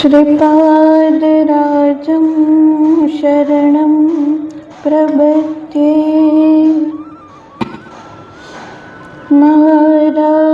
श्रीपादराजं शरणं प्रपद्ये मारामनमन्दिरियामाय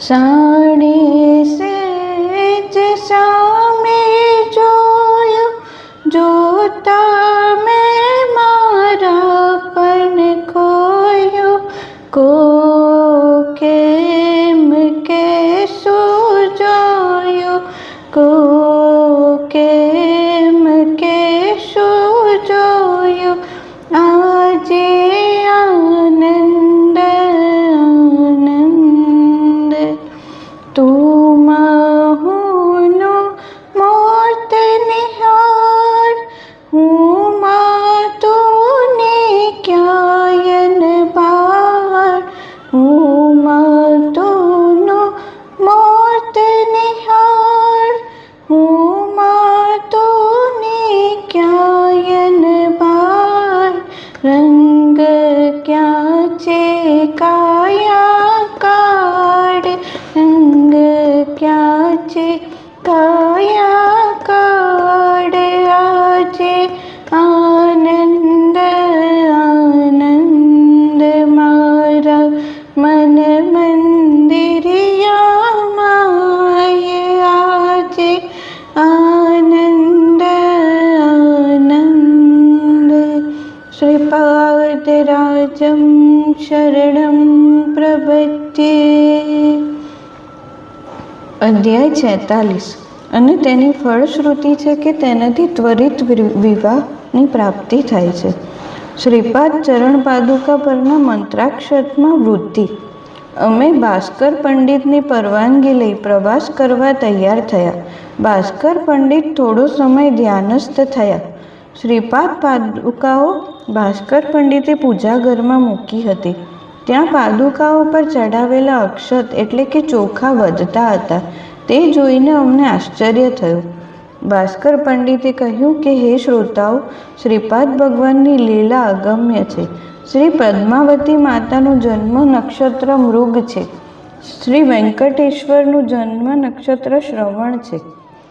சாணே છેતાલીસ. અને તેની ફળશ્રુતિ છે કે તેનાથી ત્વરિત વિવાહની પ્રાપ્તિ થાય છે. શ્રીપાદ ચરણ પાદુકા પરના મંત્રાક્ષરમાં વૃદ્ધિ. અમે ભાસ્કર પંડિતની પરવાનગી લઈ પ્રવાસ કરવા તૈયાર થયા. ભાસ્કર પંડિત થોડો સમય ધ્યાનસ્થ થયા. શ્રીપાદ પાદુકાઓ ભાસ્કર પંડિતે પૂજાઘરમાં મૂકી હતી. ત્યાં પાદુકાઓ પર ચડાવેલા અક્ષત એટલે કે ચોખા વધતા હતા. તે જોઈને અમને આશ્ચર્ય થયું. ભાસ્કર પંડિતે કહ્યું કે, હે શ્રોતાઓ, શ્રીપાદ ભગવાનની લીલા અગમ્ય છે. શ્રી પદ્માવતી માતાનું જન્મ નક્ષત્ર મૃગ છે. શ્રી વેંકટેશ્વરનું જન્મ નક્ષત્ર શ્રવણ છે.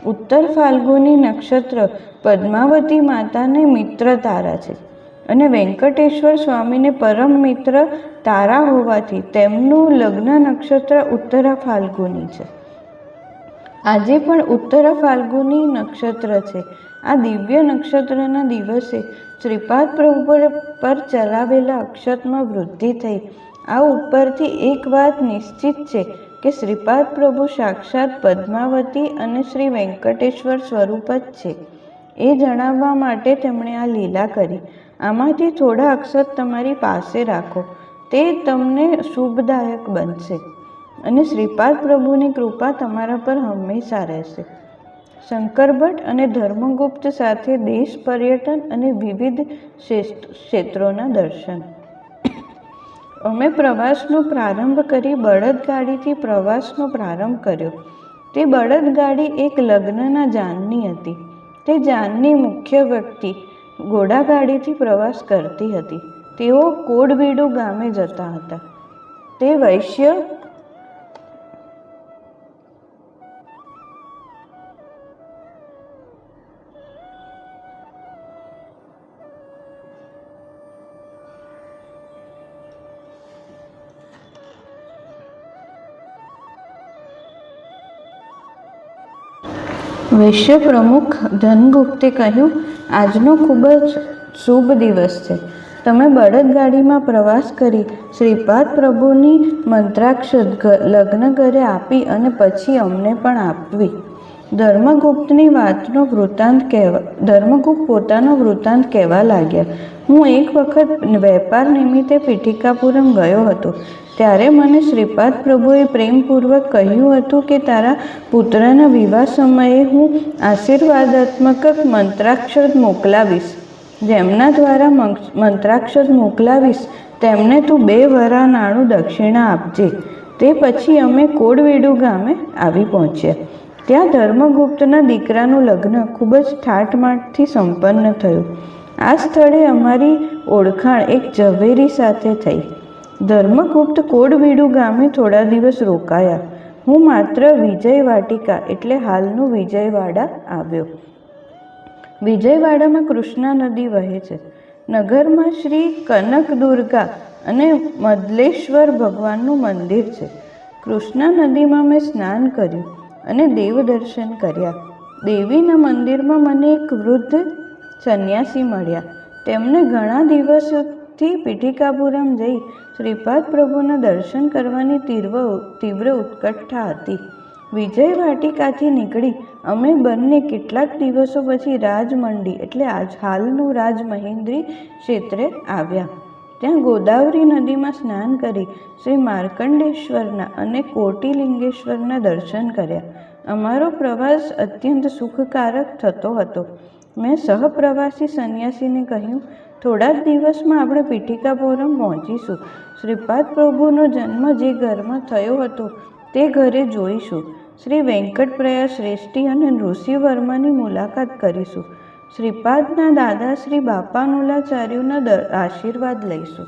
ઉત્તર ફાલ્ગુની નક્ષત્ર પદ્માવતી માતાને મિત્ર તારા છે. અને વેંકટેશ્વર સ્વામીને પરમ મિત્ર તારા હોવાથી તેમનું લગ્ન નક્ષત્ર ઉત્તરા ફાલ્ગુની છે. આજે પણ ઉત્તર ફાલ્ગુની નક્ષત્ર છે. આ દિવ્ય નક્ષત્રના દિવસે શ્રીપાદ પ્રભુ પર- ચલાવેલા અક્ષતમાં વૃદ્ધિ થઈ. આ ઉપરથી એક વાત નિશ્ચિત છે કે શ્રીપાદ પ્રભુ સાક્ષાત પદ્માવતી અને શ્રી વેંકટેશ્વર સ્વરૂપ જ છે. એ જણાવવા માટે તેમણે આ લીલા કરી. આમાંથી થોડા અક્ષત તમારી પાસે રાખો. તે તમને શુભદાયક બનશે. અને શ્રીપાદ પ્રભુની કૃપા તમારા પર હંમેશા રહેશે. શંકર ભટ્ટ અને ધર્મગુપ્ત સાથે દેશ પર્યટન અને વિવિધ ક્ષેત્રોના દર્શન. અમે પ્રવાસનો પ્રારંભ કરી બળદગાડીથી પ્રવાસનો પ્રારંભ કર્યો. તે બળદગાડી એક લગ્નના જાનની હતી. તે જાનની મુખ્ય વ્યક્તિ ઘોડાગાડીથી પ્રવાસ કરતી હતી. તેઓ કોડવીડુ ગામે જતા હતા. તે વૈશ્ય વૈશ્ય પ્રમુખ ધનગુપ્તે કહ્યું, આજનો ખૂબ જ શુભ દિવસ છે. તમે બળદગાડીમાં પ્રવાસ કરી શ્રીપાદ પ્રભુની મંત્રાક્ષ લગ્ન ઘરે આપી અને પછી અમને પણ આપવી. ધર્મગુપ્તની વાતનો વૃત્તાંત કહેવા ધર્મગુપ્ત પોતાનો વૃત્તાંત કહેવા લાગ્યા. હું એક વખત વેપાર નિમિત્તે પીઠિકાપુરમ ગયો હતો. ત્યારે મને શ્રીપાદ પ્રભુએ પ્રેમપૂર્વક કહ્યું હતું કે તારા પુત્રના વિવાહ સમયે હું આશીર્વાદાત્મક મંત્રાક્ષર મોકલાવીશ. જેમના દ્વારા મંત્રાક્ષર મોકલાવીશ, તેમને તું બે વરા નાણું દક્ષિણા આપજે. તે પછી અમે કોડવેડુ ગામે આવી પહોંચ્યા. ત્યાં ધર્મગુપ્તના દીકરાનું લગ્ન ખૂબ જ ઠાઠમાઠથી સંપન્ન થયું. આ સ્થળે અમારી ઓળખાણ એક ઝવેરી સાથે થઈ. ધર્મગુપ્ત કોડવીડુ ગામે થોડા દિવસ રોકાયા. હું માત્ર વિજય વાટિકા એટલે હાલનું વિજયવાડા આવ્યો. વિજયવાડામાં કૃષ્ણા નદી વહે છે. નગરમાં શ્રી કનક દુર્ગા અને મદલેશ્વર ભગવાનનું મંદિર છે. કૃષ્ણા નદીમાં મેં સ્નાન કર્યું. અને દેવ દર્શન કર્યા. દેવીના મંદિરમાં મને એક વૃદ્ધ સંન્યાસી મળ્યા. તેમને ઘણા દિવસોથી પીઠિકાપુરમ જઈ શ્રીપાદ પ્રભુના દર્શન કરવાની તીવ્ર તીવ્ર ઉત્કંઠા હતી. વિજય વાટિકાથી નીકળી અમે બંને કેટલાક દિવસો પછી રાજમંડી એટલે આજ હાલનું રાજમહેન્દ્રી ક્ષેત્રે આવ્યા. ત્યાં ગોદાવરી નદીમાં સ્નાન કરી શ્રી માર્કંડેશ્વરના અને કોટિલિંગેશ્વરના દર્શન કર્યા. અમારો પ્રવાસ અત્યંત સુખકારક થતો હતો. મેં સહપ્રવાસી સંન્યાસીને કહ્યું, થોડા જ દિવસમાં આપણે પીઠિકાપુરમ પહોંચીશું. શ્રીપાદ પ્રભુનો જન્મ જે ઘરમાં થયો હતો તે ઘરે જોઈશું. શ્રી વેંકટપ્રયા શ્રેષ્ઠી અને ઋષિવર્માની મુલાકાત કરીશું. શ્રીપાદના દાદા શ્રી બાપાનુલાચાર્યના આશીર્વાદ લઈશું.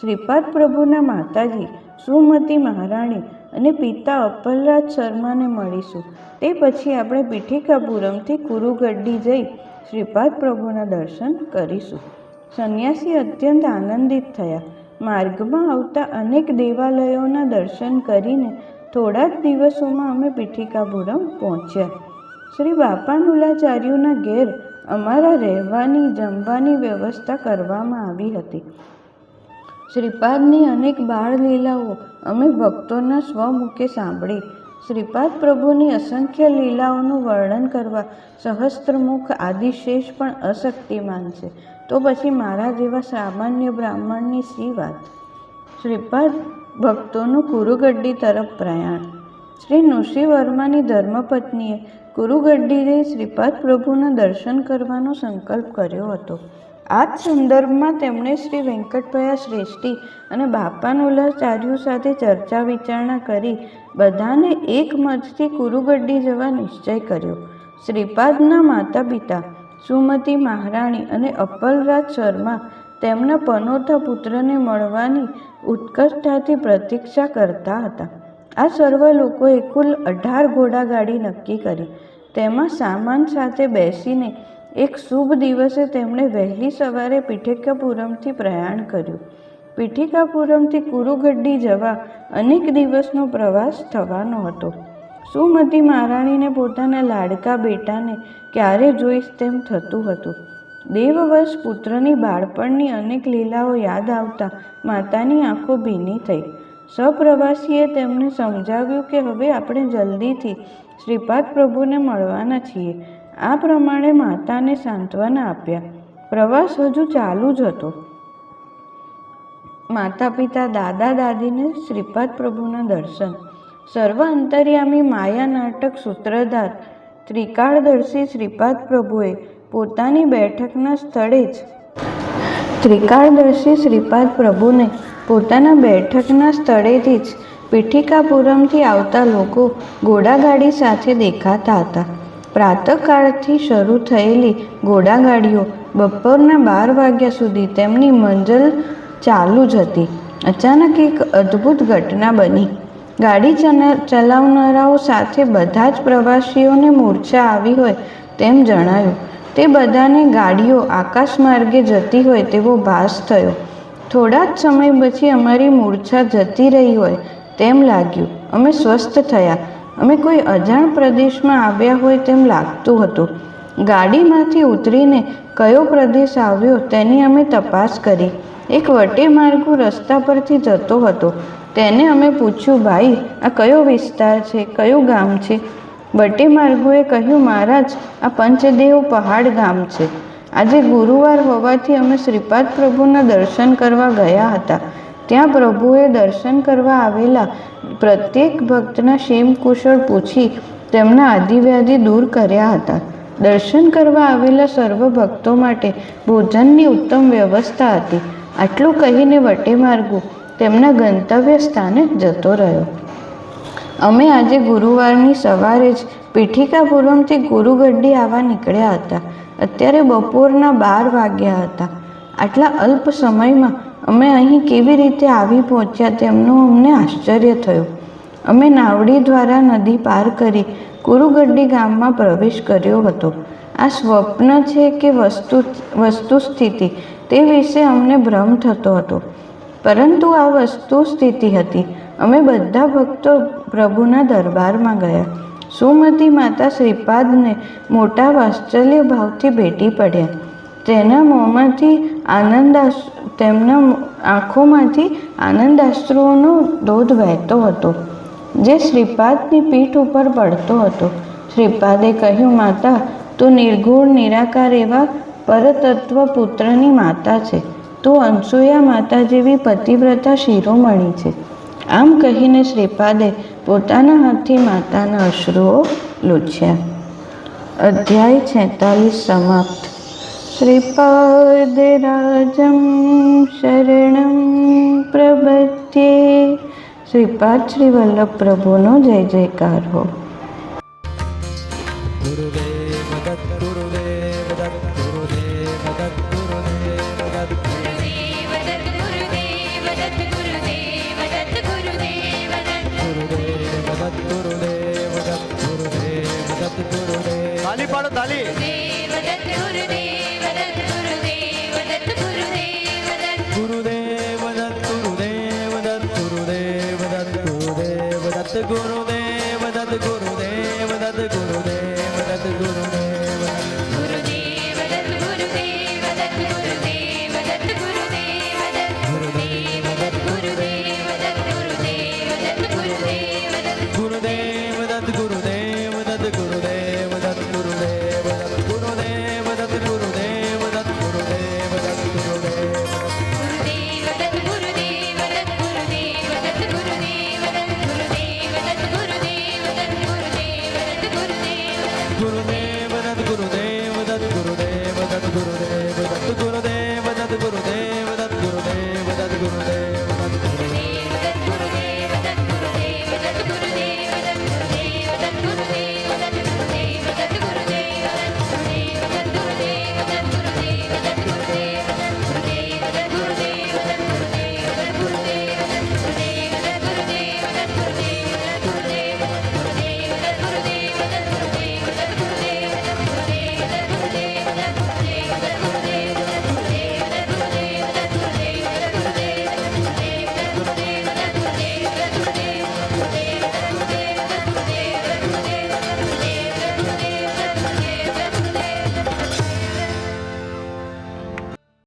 શ્રીપાદ પ્રભુના માતાજી, સુમતી મહારાણી અને પિતા અપલરાજ શર્માને મળીશું. તે પછી આપણે પીઠિકાપુરમથી કુરુગડ્ડી જઈ શ્રીપાદ પ્રભુના દર્શન કરીશું. સંન્યાસી અત્યંત આનંદિત થયા. માર્ગમાં આવતા અનેક દેવાલયોના દર્શન કરીને થોડા જ દિવસોમાં અમે પીઠિકાપુરમ પહોંચ્યા. શ્રી બાપાનુલાચાર્યુના ઘેર અમારા રહેવાની, જમવાની વ્યવસ્થા કરવામાં આવી હતી. શ્રીપાદની અનેક બાળ લીલાઓ અમે ભક્તોના સ્વમુખે સાંભળી. શ્રીપાદ પ્રભુની અસંખ્ય લીલાઓનું વર્ણન કરવા સહસ્ત્રમુખ આદિશેષ પણ અશક્તિમાન છે. તો પછી મારા જેવા સામાન્ય બ્રાહ્મણની સી વાત? શ્રીપાદ ભક્તોનું કુરુગડ્ડી તરફ પ્રયાણ. શ્રી નૃષિવર્માની ધર્મપત્નીએ જઈ શ્રીપાદ પ્રભુના દર્શન કરવાનો સંકલ્પ કર્યો હતો. આ જ સંદર્ભમાં તેમણે શ્રી વેંકટભયા શ્રેષ્ઠી અને બાપાનુલાચાર્યો સાથે ચર્ચા વિચારણા કરી બધાને એક મતથી કુરુગડ્ડી જવા નિશ્ચય કર્યો. શ્રીપાદના માતા પિતા સુમતી મહારાણી અને અપ્પલરાજ શર્મા તેમના પનોતા પુત્રને મળવાની ઉત્કંઠાથી પ્રતીક્ષા કરતા હતા. આ સર્વ લોકોએ કુલ અઢાર ઘોડાગાડી નક્કી કરી. તેમાં સામાન સાથે બેસીને એક શુભ દિવસે તેમણે વહેલી સવારે પીઠિકાપુરમથી પ્રયાણ કર્યું. પીઠિકાપુરમથી કુરુગડ્ડી જવા અનેક દિવસનો પ્રવાસ થવાનો હતો. સુમતી મહારાણીને પોતાના લાડકા બેટાને ક્યારે જોઈશ તેમ થતું હતું. દેવવશ પુત્રની બાળપણની અનેક લીલાઓ યાદ આવતા માતાની આંખો ભીની થઈ. સપ્રવાસીએ તેમને સમજાવ્યું કે હવે આપણે જલ્દીથી શ્રીપાદ પ્રભુને મળવાના છીએ. આ પ્રમાણે માતાને સાંત્વના આપ્યા. પ્રવાસ હજુ ચાલુ જ હતો. માતા પિતા દાદા દાદીને શ્રીપાદ પ્રભુના દર્શન. સર્વ અંતર્યામી માયા નાટક સૂત્રધાર ત્રિકાળદર્શી શ્રીપાદ પ્રભુએ પોતાની બેઠકના સ્થળે જ ત્રિકાળદર્શી શ્રીપાદ પ્રભુને પોતાના બેઠકના સ્થળેથી જ પીઠિકાપુરમથી આવતા લોકો ઘોડાગાડી સાથે દેખાતા હતા. પ્રાતઃકાળથી શરૂ થયેલી ઘોડાગાડીઓ બપોરના બાર વાગ્યા સુધી તેમની મંજલ ચાલુ જ હતી. અચાનક એક અદ્ભુત ઘટના બની. ગાડી ચલાવનારાઓ સાથે બધા જ પ્રવાસીઓને મૂર્છા આવી હોય તેમ જણાયું. તે બધાને ગાડીઓ આકાશ માર્ગે જતી હોય તેવો ભાસ થયો. થોડા જ સમય પછી અમારી મૂર્છા જતી રહી હોય તેમ લાગ્યું. અમે સ્વસ્થ થયા. અમે કોઈ અજાણ પ્રદેશમાં આવ્યા હોય તેમ લાગતું હતું. ગાડીમાંથી ઉતરીને કયો પ્રદેશ આવ્યો તેની અમે તપાસ કરી. એક વટે માર્ગુ રસ્તા પરથી જતો હતો. તેને અમે પૂછ્યું, ભાઈ, આ કયો વિસ્તાર છે? કયું ગામ છે? વટે માર્ગુએ કહ્યું, મહારાજ, આ પંચદેવ પહાડ ગામ છે. આજે ગુરુવાર હોવાથી અમે શ્રીપાદ પ્રભુના દર્શન કરવા ગયા હતા. ત્યાં પ્રભુએ દર્શન કરવા આવેલા પ્રત્યેક ભક્તના ક્ષેમ કુશળ પૂછી તેમના આદિવ્યાધિ દૂર કર્યા હતા. દર્શન કરવા આવેલા સર્વ ભક્તો માટે ભોજનની ઉત્તમ વ્યવસ્થા હતી. આટલું કહીને વટે માર્ગુ તેમના ગંતવ્ય સ્થાને જતો રહ્યો. અમે આજે ગુરુવારની સવારે જ પીઠિકાપુરમથી ગુરુગડ્ડી આવવા નીકળ્યા હતા. અત્યારે બપોરના બાર વાગ્યા હતા. આટલા અલ્પ સમયમાં અમે અહીં કેવી રીતે આવી પહોંચ્યા તેમનું અમને આશ્ચર્ય થયું. અમે નાવડી દ્વારા નદી પાર કરી ગુરુગડ્ડી ગામમાં પ્રવેશ કર્યો હતો. આ સ્વપ્ન છે કે વસ્તુ વસ્તુ સ્થિતિ તે વિશે અમને ભ્રમ થતો હતો. પરંતુ આ વસ્તુ સ્થિતિ હતી. અમે બધા ભક્તો પ્રભુના દરબારમાં ગયા. સુમતી માતા શ્રીપાદને મોટા વાત્સલ્ય ભાવથી ભેટી પડ્યા. તેના મોંમાંથી આનંદ તેમના આંખોમાંથી આનંદાશ્રુઓનો ધોધ વહેતો હતો, જે શ્રીપાદની પીઠ ઉપર પડતો હતો. શ્રીપાદે કહ્યું, માતા, તું નિર્ગુણ નિરાકાર એવા પરતત્વ પુત્રની માતા છે. તું અંશુયા માતા જેવી પતિવ્રતા શિરોમણી છે. આમ કહીને શ્રીપાદે પોતાના હાથથી માતાના અશ્રુઓ લૂછ્યા. અધ્યાય છેતાલીસ સમાપ્ત. શ્રીપાદરાજમ શરણમ પ્રબધ્યે શ્રીપાદ શ્રી વલ્લભ પ્રભુનો જય જયકાર હો. వాడు దళి